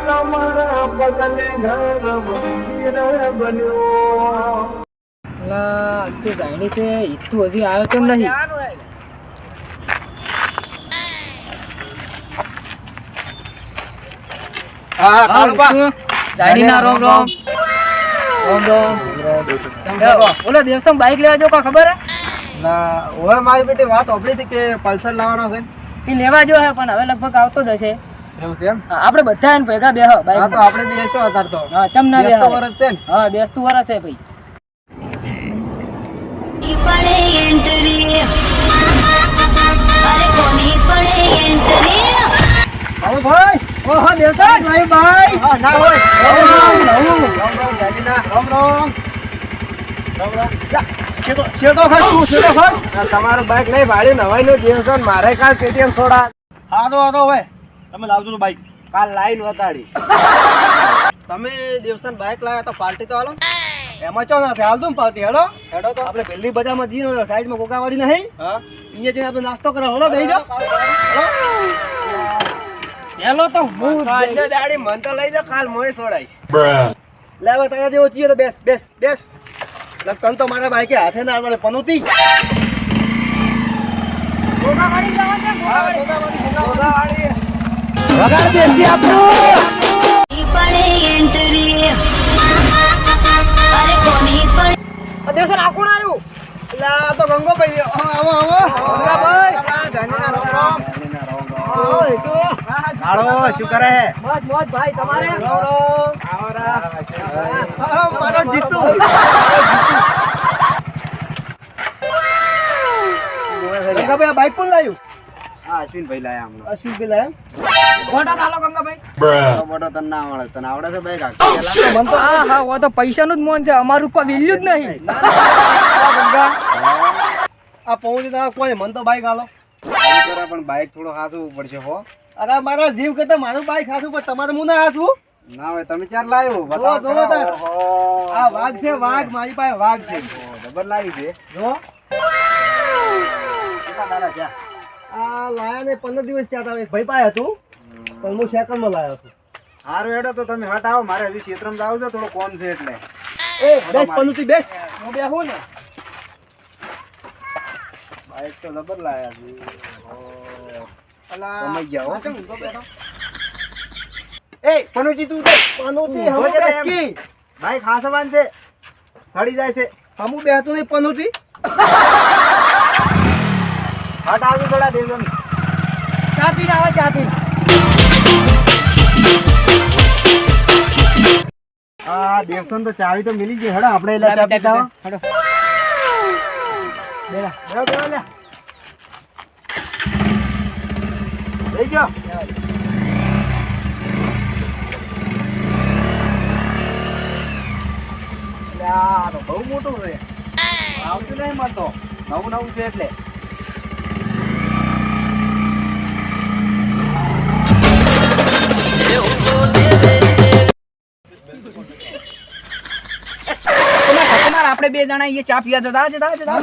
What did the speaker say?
તમારા જાણી છે ઈ હજી આવ્યો કેમ નહીં ઓલો દેવસમ બાઈક લેવા જો ખબર ના, હવે મારી બેટી વાત સાંભળી હતી કે પલ્સર લાવવાનો છે. એ લેવા જો હે પણ હવે લગભગ આવતો જ હશે. એવું છે એમ? આપણે બધા એને ભેગા બેહ હા બાઈક તો આપણે બેસો શું તો. હા ચમ ના બેહ. વરસ છે ને. હા બેસતું વરસ છે ભાઈ. પડે એન્ટ્રી? અરે કોની પડે એન્ટ્રી? હાલો ભાઈ. ઓહો દેવસમ ભાઈ ભાઈ. હા ના હોય. રામ રામ, રામ. રામ રામ રામ રામ. રામ રામ. જા, શેઠો શેઠો ખસ તું શેઠો ખસ તમારું બાઈક નહીં ભાડ્યું નવાઈ નું જેવસન મારે કાલ કેટીએમ છોડા. હારો હારો હવે. તમે લાવજો નું બાઈક કાલ લાઈન વતાડી તમે દેવસ્થાન બાઈક લાવ્યા તો પાર્ટી તો હાલો. એમાં ચો ના હાલ દઉં પાર્ટી હેડો. હેડો તો. આપણે પહેલી બજારમાં જઈએ સાઈડમાં કોકાવાળી નહીં. હા. અહીંયા જઈને આપણે નાસ્તો કરો હેડો બેહી જાઓ. હેલો. તો હું દાડી મન તો લઈ જા કાલ મોય છોડાય લેવા તારા જેવો ચીયો તો બેસ બેસ બેસ. લગન તો મારા બાઈકે હાથે ના આવે પનોતી. ગોગાવાડી જવા છે, ગોગાવાડી. વગાડ દેસી આપણું આ કોણ આવ્યું લા તો ગંગો ભાઈ આવો આવો. ગંગાભાઈ. ગાંધીના રામ. રામ હાલો શું કરે હે મોજ મોજ ભાઈ તમારે? મારો જીતુ. ગંગાભાઈ આ બાઈક કોણ લાવ્યું હા અશ્વિનભાઈ લાયા હમણાં અશ્વિન લાવ્યા ફોટા ચાલો ગંગાભાઈ મોટો તને ના આવડે તને આવડે છે ભાઈ કાકા? મન તો હા હા ઓ તો પૈસાનું જ મોન છે અમારું કોઈ વેલ્યુ જ નહીં. આ પહોંચી ના કોઈ મન તો બાઈક હાલો. પણ બાઈક થોડો હાસવું પડશે હો. અરે મારા જીવ કરતા મારું બાઈક હાસું પણ તમારે હું ના હાસવું? ના હોય તમે ચાર લાવ્યો બતાવો તાર. આ વાઘ છે વાઘ મારી પાસે વાઘ છે. જબર લાવી છે. જો. કેટલા દાડા થયા? આ લાયા ને પંદર દિવસ એક ભાઈ પાસે હતું. પણ હું સેકન્ડમાં લાવ્યો છું. હારું હેડો તો તમે હટ આવો મારે હજી ક્ષેત્રમાં જાવ છે થોડો કોમ છે એટલે. એ બેસ પનુતી બેસ. હું બેહું ને. બાઈક તો જબર લાયા છે. અલા, કમાઈ ગયા હો. આ ચમ બેઠો? એ પનુજી તું પનુજી હવે બેસ કી? બાઈક હાસવાન છે. સડી જાય છે. હમું બેહતું નહીં પનુજી? હટ આવજો થોડા દેજો ચા પીને આવે ચા પીને. દેવસન તો ચાવી તો મિલી ગઈ. હડો આપણે એલા ચા પીતા હડો બેલા બેલા. બેહો લઈ તો બહુ મોટું છે. આવતું નહીં મળતો. નવું નવું છે એટલે. દાણા એ ચા પીવા જતા જતા જતા.